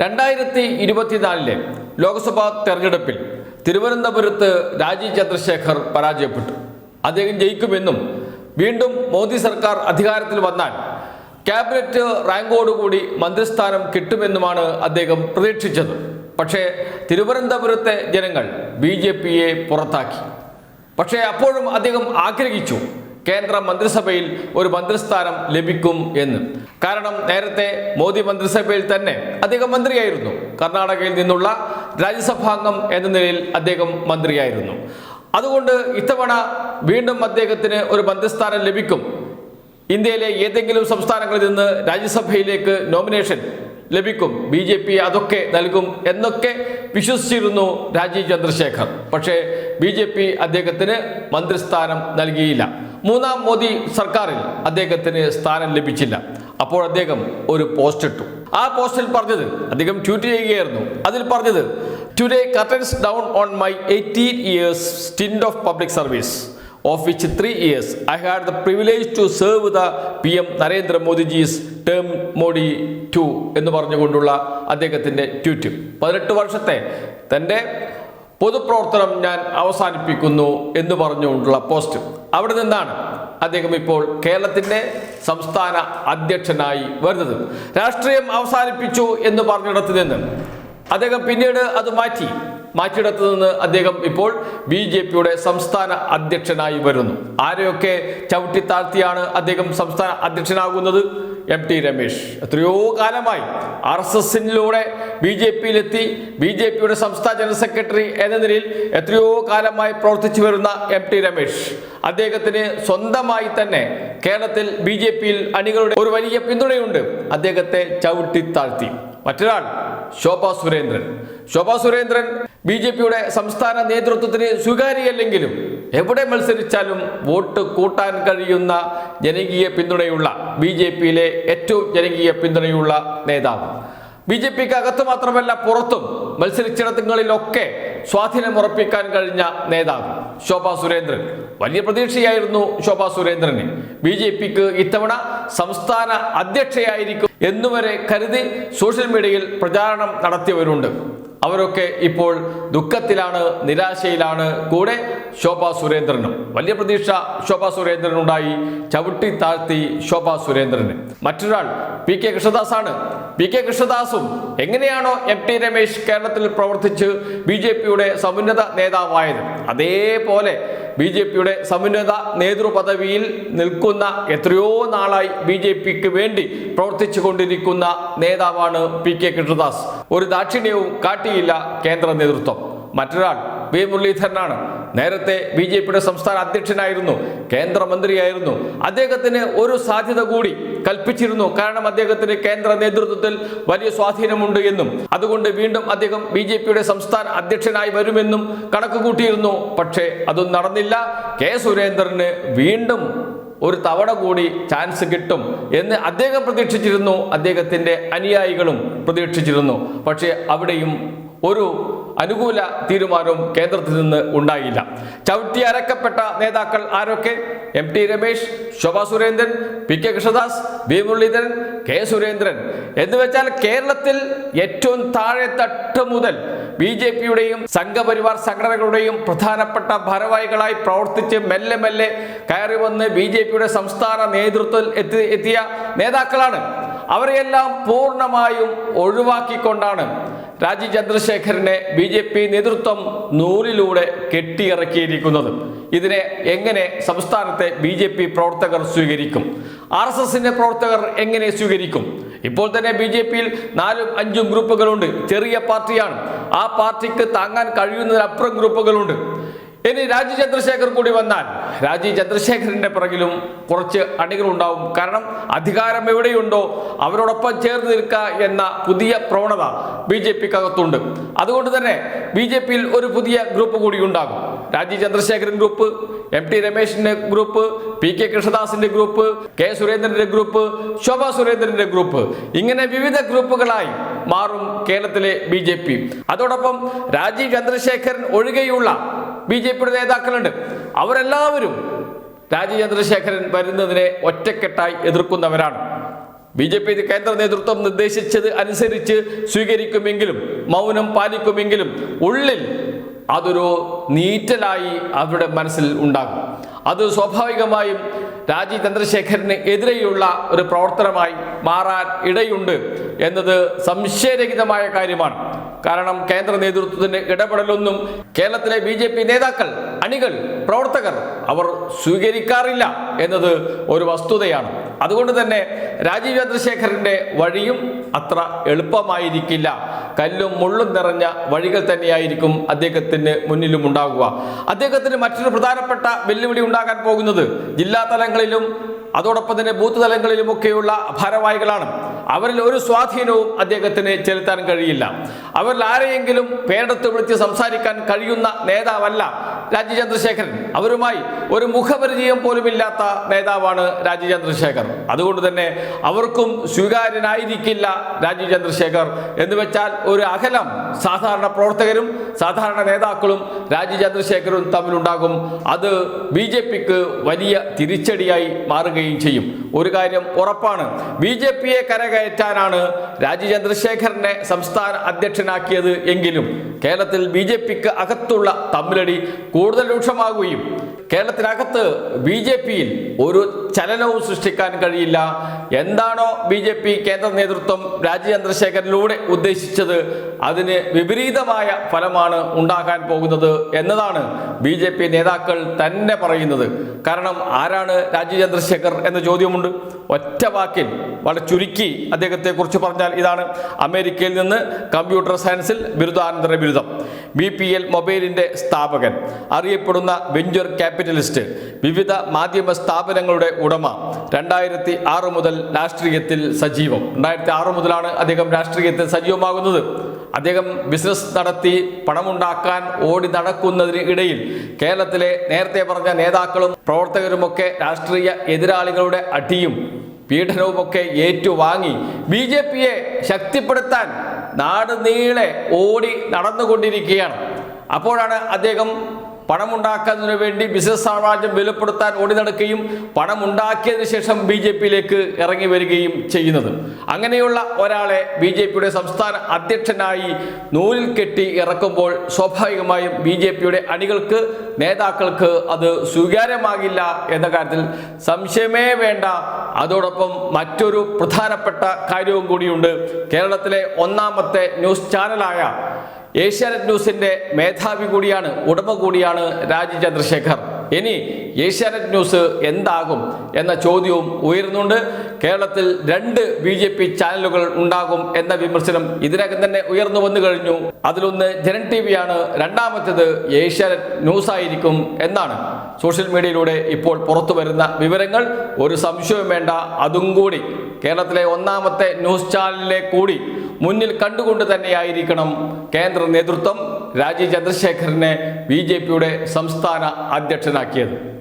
രണ്ടായിരത്തി ഇരുപത്തിനാലിലെ ലോക്സഭാ തെരഞ്ഞെടുപ്പിൽ തിരുവനന്തപുരത്ത് രാജീവ് ചന്ദ്രശേഖർ പരാജയപ്പെട്ടു. അദ്ദേഹം ജയിക്കുമെന്നും വീണ്ടും മോദി സർക്കാർ അധികാരത്തിൽ വന്നാൽ ക്യാബിനറ്റ് റാങ്കോടുകൂടി മന്ത്രിസ്ഥാനം കിട്ടുമെന്നുമാണ് അദ്ദേഹം പ്രതീക്ഷിച്ചത്. പക്ഷേ തിരുവനന്തപുരത്തെ ജനങ്ങൾ ബി പുറത്താക്കി. പക്ഷേ അപ്പോഴും അദ്ദേഹം ആഗ്രഹിച്ചു കേന്ദ്ര മന്ത്രിസഭയിൽ ഒരു മന്ത്രിസ്ഥാനം ലഭിക്കും എന്ന്. കാരണം നേരത്തെ മോദി മന്ത്രിസഭയിൽ തന്നെ അദ്ദേഹം മന്ത്രിയായിരുന്നു. കർണാടകയിൽ നിന്നുള്ള രാജ്യസഭാംഗം എന്ന നിലയിൽ അദ്ദേഹം മന്ത്രിയായിരുന്നു. അതുകൊണ്ട് ഇത്തവണ വീണ്ടും അദ്ദേഹത്തിന് ഒരു മന്ത്രിസ്ഥാനം ലഭിക്കും. ഇന്ത്യയിലെ ഏതെങ്കിലും സംസ്ഥാനങ്ങളിൽ നിന്ന് രാജ്യസഭയിലേക്ക് നോമിനേഷൻ ലഭിക്കും. ബി ജെ പി അതൊക്കെ നൽകും എന്നൊക്കെ വിശ്വസിച്ചിരുന്നു രാജീവ് ചന്ദ്രശേഖർ. പക്ഷേ ബി ജെ പി അദ്ദേഹത്തിന് മന്ത്രിസ്ഥാനം നൽകിയില്ല. മൂന്നാം മോദി സർക്കാരിൽ അദ്ദേഹത്തിന് സ്ഥാനം ലഭിച്ചില്ല. അപ്പോൾ അദ്ദേഹം ഒരു പോസ്റ്റ് ഇട്ടു. ആ പോസ്റ്റിൽ പറഞ്ഞത് അദ്ദേഹം ട്വീറ്റ് ചെയ്യുകയായിരുന്നു. അതിൽ പറഞ്ഞത് today curtains down on my eighteen years stint of public service of which three years I had the privilege to serve the P Narendra Modiji's term Modi two എന്ന് പറഞ്ഞുകൊണ്ടുള്ള അദ്ദേഹത്തിന്റെ ട്വീറ്റ് പതിനെട്ട് വർഷത്തെ തന്റെ പൊതുപ്രവർത്തനം ഞാൻ അവസാനിപ്പിക്കുന്നു എന്ന് പറഞ്ഞുകൊണ്ടുള്ള പോസ്റ്റ്. അവിടെ നിന്നാണ് അദ്ദേഹം ഇപ്പോൾ കേരളത്തിന്റെ സംസ്ഥാന അധ്യക്ഷനായി വരുന്നത്. രാഷ്ട്രീയം അവസാനിപ്പിച്ചു എന്ന് പറഞ്ഞിടത്ത് നിന്ന് അദ്ദേഹം പിന്നീട് അത് മാറ്റി. മാറ്റിയിടത്തു നിന്ന് അദ്ദേഹം ഇപ്പോൾ ബി ജെ പിയുടെ സംസ്ഥാന അധ്യക്ഷനായി വരുന്നു. ആരെയൊക്കെ ചവിട്ടി താഴ്ത്തിയാണ് അദ്ദേഹം സംസ്ഥാന അധ്യക്ഷനാകുന്നത്? M T Ramesh. എത്രയോ കാലമായി ആർ എസ് എസിലൂടെ ബി ജെ പിയിലെത്തി ബി ജെ പിയുടെ സംസ്ഥാന ജനറൽ സെക്രട്ടറി എന്ന നിലയിൽ എത്രയോ കാലമായി പ്രവർത്തിച്ചു വരുന്ന എം ടി രമേശ്. അദ്ദേഹത്തിന് സ്വന്തമായി തന്നെ കേരളത്തിൽ ബി ജെ പിയിൽ അണികളുടെ ഒരു വലിയ പിന്തുണയുണ്ട്. അദ്ദേഹത്തെ ചവിട്ടി താഴ്ത്തി. മറ്റൊരാൾ ശോഭാ സുരേന്ദ്രൻ. ശോഭാ സുരേന്ദ്രൻ ബി ജെ പിയുടെ സംസ്ഥാന നേതൃത്വത്തിന് സ്വീകാര്യമല്ലെങ്കിലും എവിടെ മത്സരിച്ചാലും വോട്ട് കൂട്ടാൻ കഴിയുന്ന ജനകീയ പിന്തുണയുള്ള ബി ജെ പിയിലെ ഏറ്റവും ജനകീയ പിന്തുണയുള്ള നേതാവ്. ബി ജെ പിക്ക് അകത്ത് മാത്രമല്ല പുറത്തും മത്സരിച്ചിടങ്ങളിലൊക്കെ സ്വാധീനം ഉറപ്പിക്കാൻ കഴിഞ്ഞ നേതാവ് ശോഭാ സുരേന്ദ്രൻ. വലിയ പ്രതീക്ഷയായിരുന്നു ശോഭാ സുരേന്ദ്രന്. ബി ജെ പിക്ക് ഇത്തവണ സംസ്ഥാന അധ്യക്ഷയായിരിക്കും എന്നുവരെ കരുതി സോഷ്യൽ മീഡിയയിൽ പ്രചാരണം നടത്തിയവരുണ്ട്. അവരൊക്കെ ഇപ്പോൾ ദുഃഖത്തിലാണ് നിരാശയിലാണ്. കൂടെ ശോഭ സുരേന്ദ്രനും. വലിയ പ്രതീക്ഷ ശോഭ സുരേന്ദ്രനുണ്ടായി. ചവിട്ടി താഴ്ത്തി ശോഭ സുരേന്ദ്രന്. മറ്റൊരാൾ പി കെ കൃഷ്ണദാസാണ്. പി കെ കൃഷ്ണദാസും എങ്ങനെയാണോ എം ടി രമേശ് കേരളത്തിൽ പ്രവർത്തിച്ച് ബി ജെ പിയുടെ സമുന്നത നേതാവായത്? അതേപോലെ ബി ജെ പിയുടെ സമുന്നത നേതൃപദവിയിൽ നിൽക്കുന്ന എത്രയോ നാളായി ബി ജെ പിക്ക് വേണ്ടി പ്രവർത്തിച്ചു കൊണ്ടിരിക്കുന്ന നേതാവാണ് പി കെ കൃഷ്ണദാസ്. ഒരു ദാക്ഷിണ്യവും കാട്ടിയില്ല കേന്ദ്ര നേതൃത്വം. മറ്റൊരാൾ വി മുരളീധരനാണ്. നേരത്തെ ബി ജെ പിയുടെ സംസ്ഥാന അധ്യക്ഷനായിരുന്നു കേന്ദ്രമന്ത്രിയായിരുന്നു. അദ്ദേഹത്തിന് ഒരു സാധ്യത കൂടി കൽപ്പിച്ചിരുന്നു. കാരണം അദ്ദേഹത്തിന് കേന്ദ്ര നേതൃത്വത്തിൽ വലിയ സ്വാധീനമുണ്ട് എന്നും അതുകൊണ്ട് വീണ്ടും അദ്ദേഹം ബി ജെ പിയുടെ സംസ്ഥാന അധ്യക്ഷനായി വരുമെന്നും കണക്ക് കൂട്ടിയിരുന്നു പക്ഷേ അതൊന്നും നടന്നില്ല. കെ സുരേന്ദ്രന് വീണ്ടും ഒരു തവണ കൂടി ചാൻസ് കിട്ടും എന്ന് അദ്ദേഹം പ്രതീക്ഷിച്ചിരുന്നു. അദ്ദേഹത്തിന്റെ അനുയായികളും പ്രതീക്ഷിച്ചിരുന്നു. പക്ഷേ അവിടെയും ഒരു അനുകൂല തീരുമാനവും കേന്ദ്രത്തിൽ നിന്ന് ഉണ്ടായില്ല. ചവിട്ടി അരക്കപ്പെട്ട നേതാക്കൾ ആരൊക്കെ? M T Ramesh Shobha Surendran P K Krishnadas V Muraleedharan K Surendran. എന്ന് വെച്ചാൽ കേരളത്തിൽ ഏറ്റവും താഴെ തട്ട് മുതൽ ബി ജെ പിയുടെയും സംഘപരിവാർ സംഘടനകളുടെയും പ്രധാനപ്പെട്ട ഭാരവാഹികളായി പ്രവർത്തിച്ച് മെല്ലെ മെല്ലെ കയറി വന്ന് ബി ജെ പിയുടെ സംസ്ഥാന നേതൃത്വത്തിൽ എത്തി എത്തിയ നേതാക്കളാണ്. അവരെയെല്ലാം പൂർണമായും ഒഴിവാക്കിക്കൊണ്ടാണ് രാജീവ് ചന്ദ്രശേഖരനെ ബി ജെ പി നേതൃത്വം നൂലിലൂടെ കെട്ടിയിറക്കിയിരിക്കുന്നത്. ഇതിനെ എങ്ങനെ സംസ്ഥാനത്തെ ബി ജെ പി പ്രവർത്തകർ സ്വീകരിക്കും? ആർ എസ് എസിന്റെ പ്രവർത്തകർ എങ്ങനെ സ്വീകരിക്കും? ഇപ്പോൾ തന്നെ ബി ജെ പിയിൽ നാലും അഞ്ചും ഗ്രൂപ്പുകളുണ്ട്. ചെറിയ പാർട്ടിയാണ്. ആ പാർട്ടിക്ക് താങ്ങാൻ കഴിയുന്നതിനപ്പുറം ഗ്രൂപ്പുകളുണ്ട്. ഇനി രാജു ചന്ദ്രശേഖർ കൂടി വന്നാൽ രാജു ചന്ദ്രശേഖരന്റെ പിറകിലും കുറച്ച് അണികളുണ്ടാവും. കാരണം അധികാരം എവിടെയുണ്ടോ അവരോടൊപ്പം ചേർന്ന് നിൽക്കുക എന്ന പുതിയ പ്രവണത ബി ജെ പിക്ക് അകത്തുണ്ട് അതുകൊണ്ട് തന്നെ ബി ജെ പിയിൽ ഒരു പുതിയ ഗ്രൂപ്പ് കൂടി ഉണ്ടാകും. Rajeev Chandrasekhar group M T രമേശിന്റെ group P K കൃഷ്ണദാസിന്റെ ഗ്രൂപ്പ് കെ സുരേന്ദ്രന്റെ ഗ്രൂപ്പ് ശോഭ സുരേന്ദ്രന്റെ ഗ്രൂപ്പ്. ഇങ്ങനെ വിവിധ ഗ്രൂപ്പുകളായി മാറും കേരളത്തിലെ ബി ജെ പി. അതോടൊപ്പം രാജീവ് ചന്ദ്രശേഖരൻ ഒഴികെയുള്ള ബി ജെ പിയുടെ നേതാക്കളുണ്ട്. അവരെല്ലാവരും രാജീവ് ചന്ദ്രശേഖരൻ വരുന്നതിനെ ഒറ്റക്കെട്ടായി എതിർക്കുന്നവരാണ്. ബി ജെ പി കേന്ദ്ര നേതൃത്വം നിർദ്ദേശിച്ചത് അനുസരിച്ച് സ്വീകരിക്കുമെങ്കിലും മൗനം പാലിക്കുമെങ്കിലും ഉള്ളിൽ അതൊരു നീറ്റലായി അവരുടെ മനസ്സിൽ ഉണ്ടാകും. അത് സ്വാഭാവികമായും രാജീവ് ചന്ദ്രശേഖരന് എതിരെയുള്ള ഒരു പ്രവർത്തനമായി മാറാൻ ഇടയുണ്ട് എന്നത് സംശയരഹിതമായ കാര്യമാണ്. കാരണം കേന്ദ്ര നേതൃത്വത്തിന്റെ ഇടപെടലൊന്നും കേരളത്തിലെ ബി ജെ പി നേതാക്കൾ അണികൾ പ്രവർത്തകർ അവർ സ്വീകരിക്കാറില്ല എന്നത് ഒരു വസ്തുതയാണ്. അതുകൊണ്ട് തന്നെ രാജീവ് ചന്ദ്രശേഖരന്റെ വഴിയും അത്ര എളുപ്പമായിരിക്കില്ല. കല്ലും മുള്ളും നിറഞ്ഞ വഴികൾ തന്നെയായിരിക്കും അദ്ദേഹത്തിന് മുന്നിലും ഉണ്ടാകുക അദ്ദേഹത്തിന് മറ്റൊരു പ്രധാനപ്പെട്ട വെല്ലുവിളി ഉണ്ടാകാൻ പോകുന്നത് ജില്ലാ തലങ്ങളിലും അതോടൊപ്പം തന്നെ ബൂത്ത് തലങ്ങളിലുമൊക്കെയുള്ള ഭാരവാഹികളാണ്. അവരിൽ ഒരു സ്വാധീനവും അദ്ദേഹത്തിന് ചെലുത്താൻ കഴിയില്ല. അവരിൽ ആരെയെങ്കിലും പേരെടുത്ത് വിളിച്ച് സംസാരിക്കാൻ കഴിയുന്ന നേതാവല്ല രാജീവ് ചന്ദ്രശേഖരൻ അവരുമായി ഒരു മുഖപരിചയം പോലുമില്ലാത്ത നേതാവാണ് രാജീവ് ചന്ദ്രശേഖർ അതുകൊണ്ട് തന്നെ അവർക്കും സ്വീകാര്യനായിരിക്കില്ല രാജീവ് ചന്ദ്രശേഖർ എന്ന് വെച്ചാൽ ഒരു അകലം സാധാരണ പ്രവർത്തകരും സാധാരണ നേതാക്കളും രാജീവ് ചന്ദ്രശേഖരും തമ്മിലുണ്ടാകും. അത് ബി ജെ പിക്ക് വലിയ തിരിച്ചടിയായി മാറുകയും ചെയ്യും. ഒരു കാര്യം ഉറപ്പാണ്. ബി ജെ പിയെ കരകയറ്റാനാണ് രാജീവ് ചന്ദ്രശേഖരനെ സംസ്ഥാന അധ്യക്ഷനാക്കിയത് എങ്കിലും കേരളത്തിൽ ബി ജെ പിക്ക് അകത്തുള്ള തമ്മിലടി കൂടുതൽ രൂക്ഷമാകുകയും കേരളത്തിനകത്ത് ബി ജെ പിയിൽ ഒരു ചലനവും സൃഷ്ടിക്കാൻ കഴിയില്ല. എന്താണോ ബി ജെ പി കേന്ദ്ര നേതൃത്വം രാജീവ് ചന്ദ്രശേഖരനിലൂടെ ഉദ്ദേശിച്ചത് അതിന് വിപരീതമായ ഫലമാണ് ഉണ്ടാകാൻ പോകുന്നത് എന്നതാണ് ബി ജെ പി നേതാക്കൾ തന്നെ പറയുന്നത്. കാരണം ആരാണ് രാജീവ് ചന്ദ്രശേഖർ എന്ന ചോദ്യമുണ്ട്. ഒറ്റ വാക്കിൽ വളരെ ചുരുക്കി അദ്ദേഹത്തെ കുറിച്ച് പറഞ്ഞാൽ ഇതാണ്. അമേരിക്കയിൽ നിന്ന് കമ്പ്യൂട്ടർ സയൻസിൽ ബിരുദാനന്തര ബിരുദം. ബി പി എൽ മൊബൈലിന്റെ സ്ഥാപകൻ. അറിയപ്പെടുന്ന വെഞ്ചർ ക്യാപിറ്റലിസ്റ്റ് വിവിധ മാധ്യമ സ്ഥാപനങ്ങളുടെ ഉടമ രണ്ടായിരത്തി ആറ് മുതൽ രാഷ്ട്രീയത്തിൽ സജീവം. രണ്ടായിരത്തി ആറ് മുതലാണ് അദ്ദേഹം രാഷ്ട്രീയത്തിൽ സജീവമാകുന്നത്. അദ്ദേഹം ബിസിനസ് നടത്തി പണമുണ്ടാക്കാൻ ഓടി നടക്കുന്നതിന് ഇടയിൽ കേരളത്തിലെ നേരത്തെ പറഞ്ഞ നേതാക്കളും പ്രവർത്തകരുമൊക്കെ രാഷ്ട്രീയ എതിരാളികളുടെ അടിയും പീഡനവുമൊക്കെ ഏറ്റുവാങ്ങി. ബി ജെ പിയെ ശക്തിപ്പെടുത്താൻ നാട് നീളെ ഓടി നടന്നുകൊണ്ടിരിക്കുകയാണ്. അപ്പോഴാണ് അദ്ദേഹം പണമുണ്ടാക്കുന്നതിന് വേണ്ടി ബിസിനസ് സാമ്രാജ്യം വെളിപ്പെടുത്താൻ ഓടി നടക്കുകയും പണമുണ്ടാക്കിയതിനു ശേഷം ബി ജെ പിയിലേക്ക് ഇറങ്ങി വരികയും ചെയ്യുന്നത്. അങ്ങനെയുള്ള ഒരാളെ ബി ജെ പിയുടെ സംസ്ഥാന അധ്യക്ഷനായി നൂലിൽ കെട്ടി ഇറക്കുമ്പോൾ സ്വാഭാവികമായും ബി ജെ പിയുടെ അണികൾക്ക് നേതാക്കൾക്ക് അത് സ്വീകാര്യമാകില്ല എന്ന കാര്യത്തിൽ സംശയമേ വേണ്ട. അതോടൊപ്പം മറ്റൊരു പ്രധാനപ്പെട്ട കാര്യവും കൂടിയുണ്ട്. കേരളത്തിലെ ഒന്നാമത്തെ ന്യൂസ് ചാനലായ ഏഷ്യാനെറ്റ് ന്യൂസിന്റെ മേധാവി കൂടിയാണ് ഉടമ കൂടിയാണ് രാജി ചന്ദ്രശേഖർ. ഇനി ഏഷ്യാനെറ്റ് ന്യൂസ് എന്താകും എന്ന ചോദ്യവും ഉയരുന്നുണ്ട്. കേരളത്തിൽ രണ്ട് ബി ജെ പി ചാനലുകൾ ഉണ്ടാകും എന്ന വിമർശനം ഇതിനകം തന്നെ ഉയർന്നു വന്നു കഴിഞ്ഞു. അതിലൊന്ന് ജനൻ ടി വിയാണ് രണ്ടാമത്തേത് ഏഷ്യാനെറ്റ് ന്യൂസ് ആയിരിക്കും എന്നാണ്. സോഷ്യൽ മീഡിയയിലൂടെ ഇപ്പോൾ പുറത്തു വരുന്ന വിവരങ്ങൾ ഒരു സംശയവും വേണ്ട. അതും കൂടി കേരളത്തിലെ ഒന്നാമത്തെ ന്യൂസ് ചാനലിലെ കൂടി മുന്നിൽ കണ്ടുകൊണ്ട് തന്നെയായിരിക്കണം കേന്ദ്ര നേതൃത്വം രാജീവ് ചന്ദ്രശേഖരനെ ബി സംസ്ഥാന അധ്യക്ഷനാക്കിയത്.